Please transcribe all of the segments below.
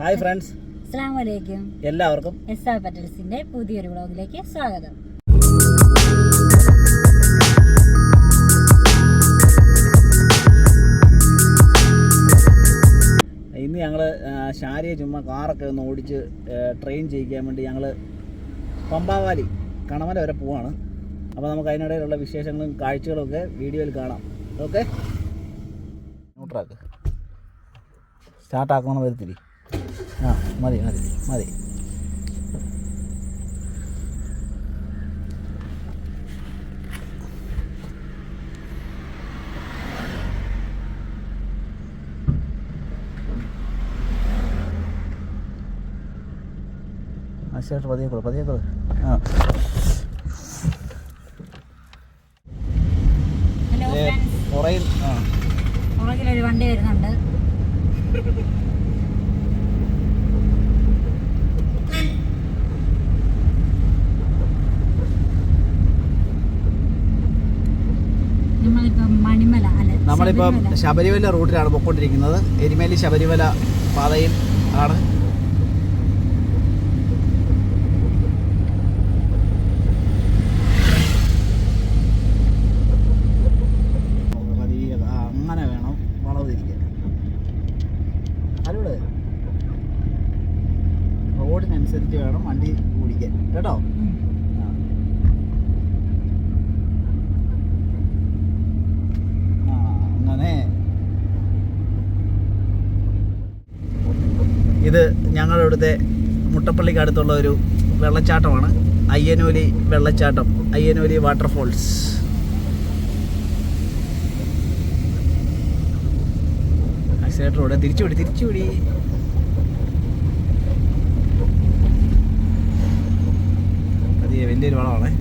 Hi friends. അസ്സാം വലൈക്കും എല്ലാവർക്കും എസ് ആർ പറ്റൽസിന്റെ പുതിയൊരു വ്ളോഗിലേക്ക് സ്വാഗതം. ഇന്ന് ഞങ്ങൾ ഷാരിയെ ചുമ്മാ കാറൊക്കെ ഒന്ന് ഓടിച്ച് ട്രെയിൻ ചെയ്യിക്കാൻ വേണ്ടി ഞങ്ങൾ പമ്പാവാലി കണമല വരെ പോവാണ്. അപ്പോൾ നമുക്ക് അതിനിടയിലുള്ള വിശേഷങ്ങളും കാഴ്ചകളും ഒക്കെ വീഡിയോയിൽ കാണാം. ഓക്കെ ന്യൂട്രാക്ക് സ്റ്റാർട്ടാക്കണം വരുത്തിരി. മതി മതി മതി. ശേഷം പതിയെ കൊടു പതിയെ കൊടു ആ ഹലോ ഫ്രണ്ട്സ് പുറയിൽ ആ. പുറകിലൊരു വണ്ടി വരുന്നുണ്ട് നമ്മളിപ്പം മണിമല അല്ല നമ്മളിപ്പം ശബരിമല. റൂട്ടിലാണ് പൊയ്ക്കൊണ്ടിരിക്കുന്നത് എരുമേലി ശബരിമല പാതയിൽ ആണ്. അങ്ങനെ വേണം വേണം വണ്ടി ഓടിക്കാൻ. കേട്ടോ ഉം. ആ. ആ, അങ്ങനെ ഇത് ഞങ്ങളുടെ ഇവിടുത്തെ മുട്ടപ്പള്ളിക്ക് അടുത്തുള്ള ഒരു വെള്ളച്ചാട്ടമാണ്. അയ്യനോലി വെള്ളച്ചാട്ടം. അയ്യനോലി വാട്ടർഫോൾസ് ആക്സിലേറ്ററോടെ തിരിച്ചുപിടി തിരിച്ചുവിടി പതിയെ വലിയൊരു വളമാണേ.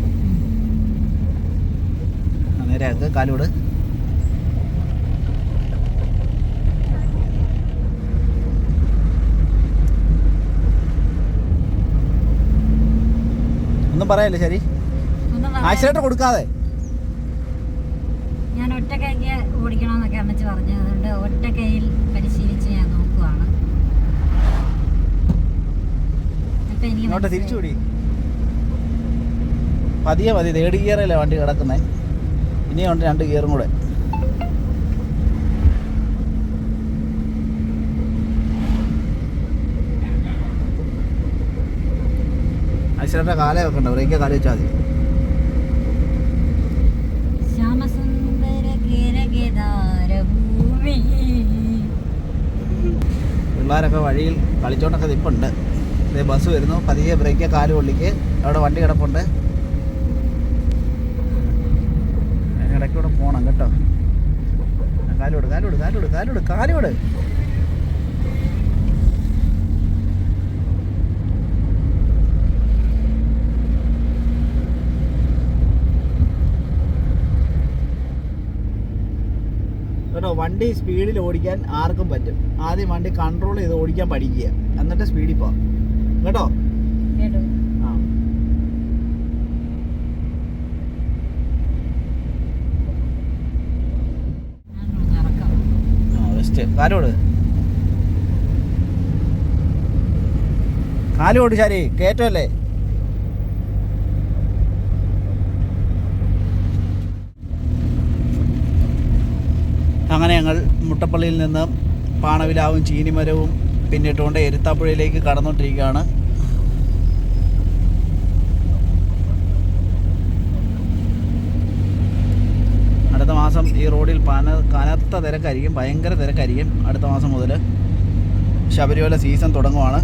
അത് ആക്ക് കാലോട് ഒന്നും പറയല്ലേ ശരി? ഒന്നും കൊടുക്കാതെ. ഞാൻ ഒറ്റ കൈക്ക് ഓടിക്കണമെന്നൊക്കെ അമ്മച്ച് പറഞ്ഞു. അതുകൊണ്ട് ഒറ്റ കൈയിൽ പരിശീലിച്ച് ഞാൻ നോക്കുവാണ്. ഇങ്ങോട്ട്. തിരിച്ചുപിടി. പതിയെ മതി തേർഡ് ഗിയറല്ലേ വണ്ടി കിടക്കുന്നേ? ഇനിയുണ്ട് രണ്ട് ഗിയറും കൂടെ. ആക്സിലേറ്റർ കാലേ വെക്കണ്ട ബ്രേക്ക് കാലേ വെച്ചാൽ മതി. പിള്ളേരൊക്കെ വഴിയിൽ കളിച്ചോണ്ടൊക്കെ നിൽപ്പുണ്ട് ഇതേ ബസ് വരുന്നു. പതിയെ ബ്രേക്ക് കാൽ കൊള്ളിക്ക് അവിടെ വണ്ടി കിടപ്പുണ്ട്. ഇടയ്ക്കൂടെ പോകണം കേട്ടോ. കാലോട് കാലോട് കാലോട് കാലോട് കാലോട് കേട്ടോ വണ്ടി സ്പീഡിൽ ഓടിക്കാൻ ആർക്കും പറ്റും. ആദ്യം വണ്ടി കൺട്രോൾ ചെയ്ത് ഓടിക്കാൻ പഠിക്കുക. എന്നിട്ട് സ്പീഡിൽ പോവാം. കേട്ടോ? കേട്ടോ. ആ. കാലോട് കാലോട് ശരി കയറ്റമല്ലേ അങ്ങനെ ഞങ്ങൾ മുട്ടപ്പള്ളിയിൽ നിന്ന് പാണവിലാവും ചീനിമരവും പിന്നിട്ടുകൊണ്ട് എരുത്താപ്പുഴയിലേക്ക് കടന്നുകൊണ്ടിരിക്കുകയാണ് അടുത്ത മാസം ഈ റോഡിൽ പന കനത്ത തിരക്കായിരിക്കും ഭയങ്കര തിരക്കായിരിക്കും അടുത്ത മാസം മുതൽ ശബരിമല സീസൺ തുടങ്ങുവാണ്.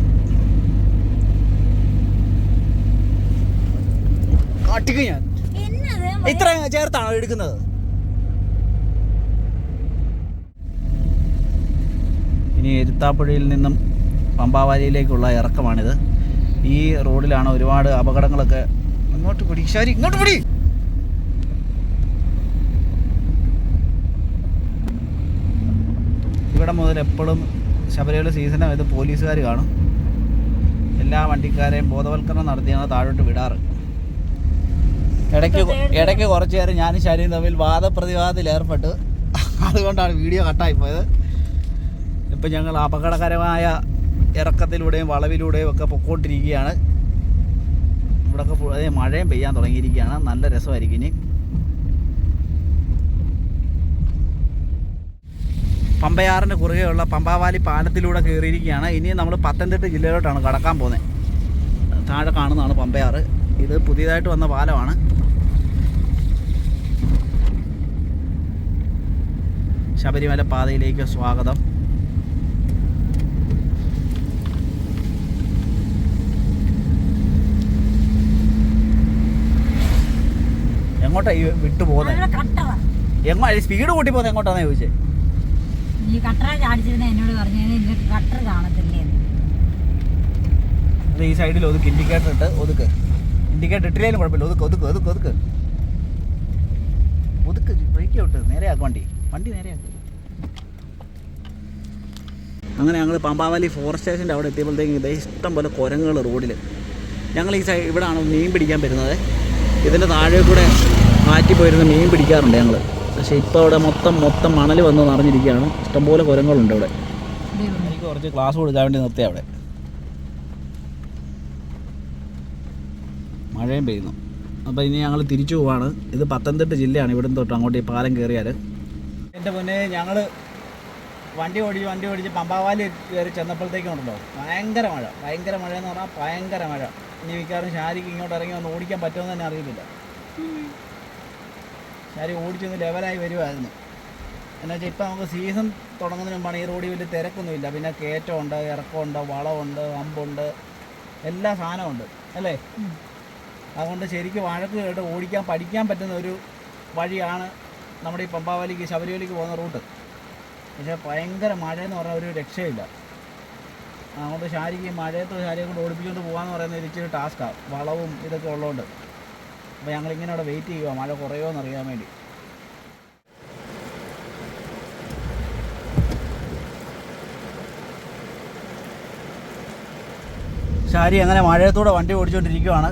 കാട്ടിക്ക് ഞാൻ. ഇത്ര ചേർത്താണോ എടുക്കുന്നത്. ഇനി എരുത്താപ്പുഴയിൽ നിന്നും പമ്പാവാലിയിലേക്കുള്ള ഇറക്കമാണിത്. ഈ റോഡിലാണ് ഒരുപാട് അപകടങ്ങളൊക്കെ ഇങ്ങോട്ട് പിടി. ശരി ഇങ്ങോട്ട് പിടി. ഇവിടെ മുതൽ എപ്പോഴും ശബരിമല ഇത് പോലീസുകാർ കാണും. എല്ലാ വണ്ടിക്കാരെയും ബോധവൽക്കരണം നടത്തിയാണ് താഴോട്ട് വിടാറ്. ഇടയ്ക്ക് ഇടയ്ക്ക് കുറച്ചു നേരം ഞാനും ശരിയും തമ്മിൽ വാദപ്രതിവാദത്തിൽ ഏർപ്പെട്ട് അതുകൊണ്ടാണ് വീഡിയോ കട്ടായി പോയത്. ഇപ്പം ഞങ്ങൾ അപകടകരമായ ഇറക്കത്തിലൂടെയും വളവിലൂടെയും ഒക്കെ പൊക്കോണ്ടിരിക്കുകയാണ്. ഇവിടെയൊക്കെ അതേ മഴയും പെയ്യാൻ തുടങ്ങിയിരിക്കുകയാണ്. നല്ല രസമായിരിക്കും ഇനി. പമ്പയാറിന് കുറുകെയുള്ള പമ്പാവാലി പാലത്തിലൂടെ കയറിയിരിക്കുകയാണ്. ഇനി നമ്മൾ പത്തനംതിട്ട ജില്ലയിലോട്ടാണ് കടക്കാൻ പോകുന്നത്. താഴെ കാണുന്നതാണ് പമ്പയാറ്. ഇത് പുതിയതായിട്ട് വന്ന പാലമാണ്. ശബരിമല പാതയിലേക്ക് സ്വാഗതം. എങ്ങോട്ടാ ഈ വിട്ടു പോകുന്നത് എങ്ങോ സ്പീഡ് കൂട്ടി പോകുന്നത് എങ്ങോട്ടാന്ന് ചോദിച്ചേ? ഈ കട്ടറ ചാടിച്ചിരുന്ന എന്നോട് പറഞ്ഞു നിനക്ക് കട്ടർ കാണത്തില്ലേ ഈ സൈഡിൽ ഒതുക്ക് ഇൻഡിക്കേറ്റർ ഇട്ട് ഒതുക്ക്. ഇൻഡിക്കേറ്റർ ഇട്ടില്ലേലും കുഴപ്പമില്ല. ഒതുക്ക് ഒതുക്ക് ഒതുക്ക് ഒതുക്ക്. ഒതുക്ക് ബ്രേക്ക് ഔട്ട് നേരെയാക്കും വണ്ടി. വണ്ടി നേരെയാക്കും. അങ്ങനെ ഞങ്ങൾ പമ്പാവാലി ഫോറസ്റ്റ് സ്റ്റേഷന്റെ അവിടെ എത്തിയപ്പോഴത്തേക്കും ഇതേ ഇഷ്ടം പോലെ കുരങ്ങുകൾ റോഡിൽ ഞങ്ങൾ ഈ സൈഡ് ഇവിടെയാണ് മീൻ പിടിക്കാൻ വരുന്നത്. ഇതിന്റെ താഴെ കൂടെ മാറ്റി പോയിരുന്ന് മീൻ പിടിക്കാറുണ്ട് ഞങ്ങൾ പക്ഷേ ഇപ്പോൾ അവിടെ മൊത്തം മൊത്തം മണൽ വന്ന് നിറഞ്ഞിരിക്കുകയാണ്. ഇഷ്ടംപോലെ കുരങ്ങളുണ്ട് അവിടെ. ഇവിടെ. എനിക്ക് കുറച്ച് ക്ലാസ് കൊടുക്കാൻ വേണ്ടി നിർത്തി അവിടെ. മഴയും പെയ്യുന്നു. അപ്പോൾ ഇനി ഞങ്ങൾ തിരിച്ചു പോവാണ്. ഇത് പത്തനംതിട്ട ജില്ലയാണ്. ഇവിടുന്ന് തൊട്ട് അങ്ങോട്ട് ഈ പാലം കയറിയാൽ എന്റെ മുന്നേ ഞങ്ങൾ വണ്ടി ഓടിച്ച് വണ്ടി ഓടിച്ച് പമ്പാവാലി കയറി ചെന്നപ്പോഴത്തേക്കുണ്ടല്ലോ ഭയങ്കര മഴ. ഭയങ്കര മഴ എന്ന് പറഞ്ഞാൽ ഭയങ്കര മഴ. ഇനി മിക്കവാറും ശാരിക്ക് ഇങ്ങോട്ട് ഇറങ്ങി ഒന്ന് ഓടിക്കാൻ പറ്റുമെന്ന് തന്നെ അറിയില്ല ശാരി ഓടിച്ചൊന്ന് ലെവലായി വരുമായിരുന്നു എന്നു വെച്ചാൽ ഇപ്പം നമുക്ക് സീസൺ തുടങ്ങുന്നതിന് മുമ്പാണ് ഈ റോഡിൽ വലിയ തിരക്കൊന്നുമില്ല. പിന്നെ കയറ്റമുണ്ട് ഇറക്കമുണ്ട് വളമുണ്ട് അമ്പുണ്ട് എല്ലാ സാധനമുണ്ട്. അല്ലേ. അതുകൊണ്ട് ശരിക്കും വഴക്ക് കേട്ട് ഓടിക്കാൻ പഠിക്കാൻ പറ്റുന്ന ഒരു വഴിയാണ് നമ്മുടെ ഈ പമ്പാവലിക്ക് ശബരിമലയ്ക്ക് പോകുന്ന റൂട്ട്. പക്ഷേ ഭയങ്കര മഴ എന്ന് പറഞ്ഞാൽ ഒരു രക്ഷയില്ല. അതുകൊണ്ട് ശാരിക്ക് മഴയത്ത് ശാരിയെ കൊണ്ട് ഓടിപ്പിച്ചുകൊണ്ട് പോകാമെന്ന് പറയുന്നത് ഇച്ചിരി ടാസ്ക്കാണ് വളവും ഇതൊക്കെ ഉള്ളതുകൊണ്ട്. അപ്പോൾ ഞങ്ങളിങ്ങനെ അവിടെ വെയിറ്റ് ചെയ്യുക മഴ കുറയുമോ എന്നറിയാൻ വേണ്ടി. ശാരി അങ്ങനെ മഴയത്തൂടെ വണ്ടി ഓടിച്ചുകൊണ്ടിരിക്കുവാണ്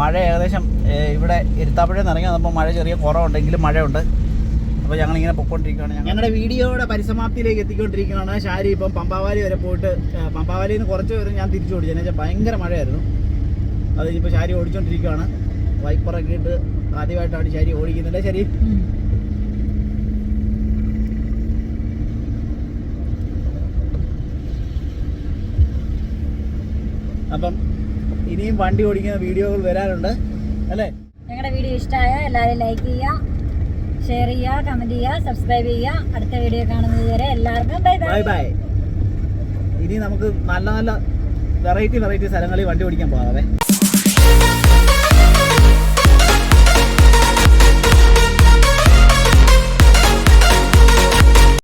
മഴ ഏകദേശം ഇവിടെ ഇരുത്താപ്പുഴയിൽ നിന്ന് ഇറങ്ങി വന്നപ്പോൾ മഴ ചെറിയ കുറവുണ്ടെങ്കിലും മഴയുണ്ട്. അപ്പോൾ ഞങ്ങൾ ഞങ്ങളിങ്ങനെ പൊക്കോണ്ടിരിക്കുകയാണ് ഞങ്ങളുടെ വീഡിയോയുടെ പരിസമാപ്തിയിലേക്ക് എത്തിക്കൊണ്ടിരിക്കുകയാണ്. ശാരി ഇപ്പം പമ്പാവാലി വരെ പോയിട്ട് പമ്പാവാലിന്ന് കുറച്ച് പേര് ഞാൻ തിരിച്ചു ഓടിച്ചു എന്ന് വെച്ചാൽ ഭയങ്കര മഴയായിരുന്നു. അത് ഇപ്പോൾ ശാരി ഓടിച്ചുകൊണ്ടിരിക്കുകയാണ് വൈപ്പറൊക്കെ ഇട്ട് ആദ്യമായിട്ടാണ് ശരി ഓടിക്കുന്നില്ല ശരി. അപ്പം ഇനിയും വണ്ടി ഓടിക്കുന്ന വീഡിയോകൾ വരാനുണ്ട് അല്ലേ? ഞങ്ങളുടെ വീഡിയോ ഇഷ്ടമായ എല്ലാവരും ലൈക്ക് ചെയ്യുക ഷെയർ ചെയ്യുക കമന്റ് ചെയ്യുക സബ്സ്ക്രൈബ് ചെയ്യുക. അടുത്ത വീഡിയോ കാണുന്നത് വരെ എല്ലാവർക്കും ബൈ ബൈ ബൈ ഇനി നമുക്ക് നല്ല നല്ല വെറൈറ്റി വെറൈറ്റി സ്ഥലങ്ങളിൽ വണ്ടി ഓടിക്കാൻ പോകാവേ